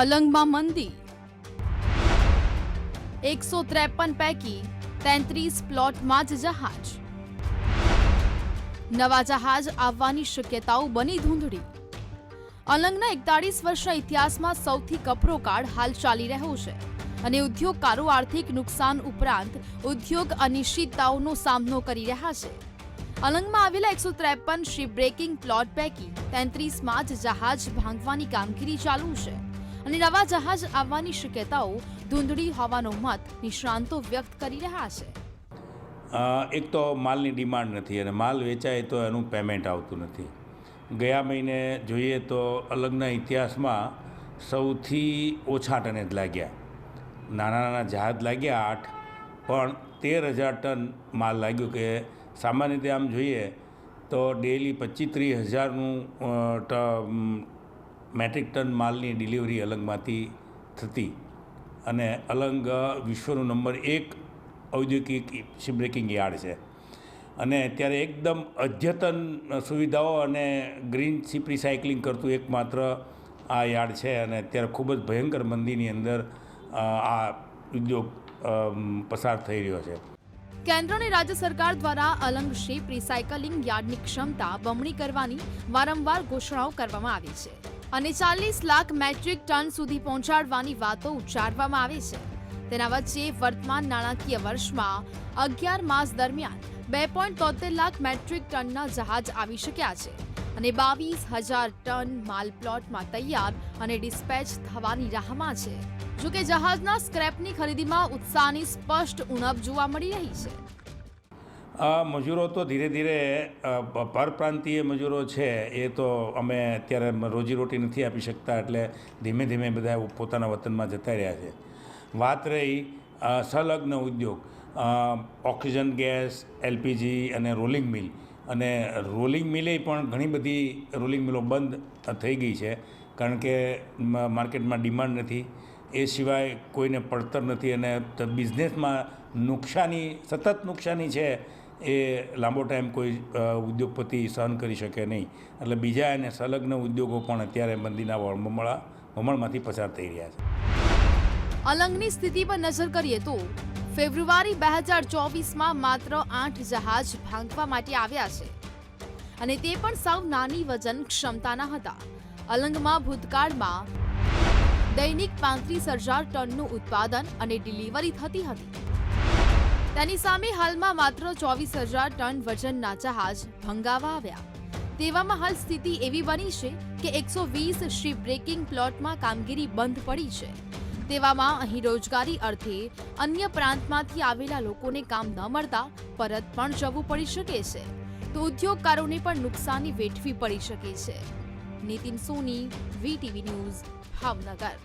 અલંગમાં મંદી. એકસો ત્રેપન પૈકી તેત્રીસ પ્લોટમાં જ જહાજ. નવા જહાજ આવવાની શક્યતાઓ બની ધૂંધળી. અલંગના એકતાળીસ વર્ષના ઇતિહાસમાં સૌથી કપરો કાળ હાલ ચાલી રહ્યો છે અને ઉદ્યોગકારો આર્થિક નુકસાન ઉપરાંત ઉદ્યોગ અનિશ્ચિતતાઓનો સામનો કરી રહ્યા છે. અલંગમાં આવેલા એકસો ત્રેપન શિપ બ્રેકિંગ પ્લોટ પૈકી તેત્રીસમાં જ જહાજ ભાંગવાની કામગીરી ચાલુ છે. અને નવા જહાજ આવવાની શક્યતાઓ ધૂંધળી હોવાનો મત નિષ્ણાંતો વ્યક્ત કરી રહ્યા છે. એક તો માલની ડિમાન્ડ નથી અને માલ વેચાય તો એનું પેમેન્ટ આવતું નથી. ગયા મહિને જોઈએ તો અલગના ઇતિહાસમાં સૌથી ઓછા ટને જ લાગ્યા. નાના નાના જહાજ લાગ્યા આઠ, પણ તેર હજાર ટન માલ લાગ્યો કે સામાન્ય રીતે આમ જોઈએ તો ડેલી પચીસ ત્રીસ હજારનું મેટ્રિક ટન માલની ડિલિવરી અલંગમાંથી થતી અને અલંગ વિશ્વનું નંબર એક ઔદ્યોગિક શિપબ્રેકિંગ યાર્ડ છે. અને ત્યારે એકદમ અદ્યતન સુવિધાઓ અને ગ્રીન શિપ રિસાયકલિંગ કરતું એકમાત્ર આ યાર્ડ છે અને અત્યારે ખૂબ જ ભયંકર મંદીની અંદર આ ઉદ્યોગ પસાર થઈ રહ્યો છે. કેન્દ્ર અને રાજ્ય સરકાર દ્વારા અલંગ શીપ રિસાયકલિંગ યાર્ડની ક્ષમતા બમણી કરવાની વારંવાર ઘોષણાઓ કરવામાં આવી છે. અને ચાલીસ લાખ મેટ્રિક ટન સુધી પહોંચાડવાની વાતો ઉચ્ચારવામાં આવે છે. તેના વચ્ચે વર્તમાન નાણાકીય વર્ષમાં અગિયાર માસ દરમિયાન બે તોતેર લાખ મેટ્રિક ટનના જહાજ આવી શક્યા છે અને બાવીસ હજાર ટન માલ પ્લોટમાં તૈયાર અને ડિસ્પેચ થવાની રાહમાં છે. જોકે જહાજના સ્ક્રેપની ખરીદીમાં ઉત્સાહની સ્પષ્ટ ઉણપ જોવા મળી રહી છે. આ મજૂરો તો ધીરે ધીરે પરપ્રાંતીય મજૂરો છે, એ તો અમે અત્યારે રોજીરોટી નથી આપી શકતા, એટલે ધીમે ધીમે બધા પોતાના વતનમાં જતા રહ્યા છે. વાત રહી સંલગ્ન ઉદ્યોગ ઓક્સિજન ગેસ, એલપીજી અને રોલિંગ મિલ. અને રોલિંગ મિલે પણ ઘણી બધી રોલિંગ મિલો બંધ થઈ ગઈ છે, કારણ કે માર્કેટમાં ડિમાન્ડ નથી. એ સિવાય કોઈને પડતર નથી અને બિઝનેસમાં નુકસાની, સતત નુકસાની છે એ લાંબો ટાઈમ કોઈ ઉદ્યોગપતિ સહન કરી શકે નહીં. એટલે બીજા અને સંલગ્ન ઉદ્યોગો પણ અત્યારે મંદીના વમળા વમળમાંથી પસાર થઈ રહ્યા છે. અલંગની સ્થિતિ પર નજર કરીએ તો ફેબ્રુઆરી બે હજાર ચોવીસમાં માત્ર આઠ જહાજ ભાંગવા માટે આવ્યા છે. અને તે પણ સાવ નાની વજન ક્ષમતાના હતા. અલંગમાં ભૂતકાળમાં દૈનિક પાંત્રીસ હજાર ટનનું ઉત્પાદન અને ડિલિવરી થતી હતી. તેની સામે હાલમાં માત્ર ચોવીસ હજાર ટન વજનના જહાજ ભંગાવા આવ્યા. તેવામાં હાલ સ્થિતિ એવી બની છે કે એકસો વીસ શિપ બ્રેકિંગ પ્લોટમાં કામગીરી બંધ પડી છે. તેવામાં અહીં રોજગારી અર્થે અન્ય પ્રાંતમાંથી આવેલા લોકોને કામ ન મળતા પરત પણ જવું પડી શકે છે. તો ઉદ્યોગકારોને પણ નુકસાની વેઠવી પડી શકે છે. Nitin Soni, VTV news Bhavnagar.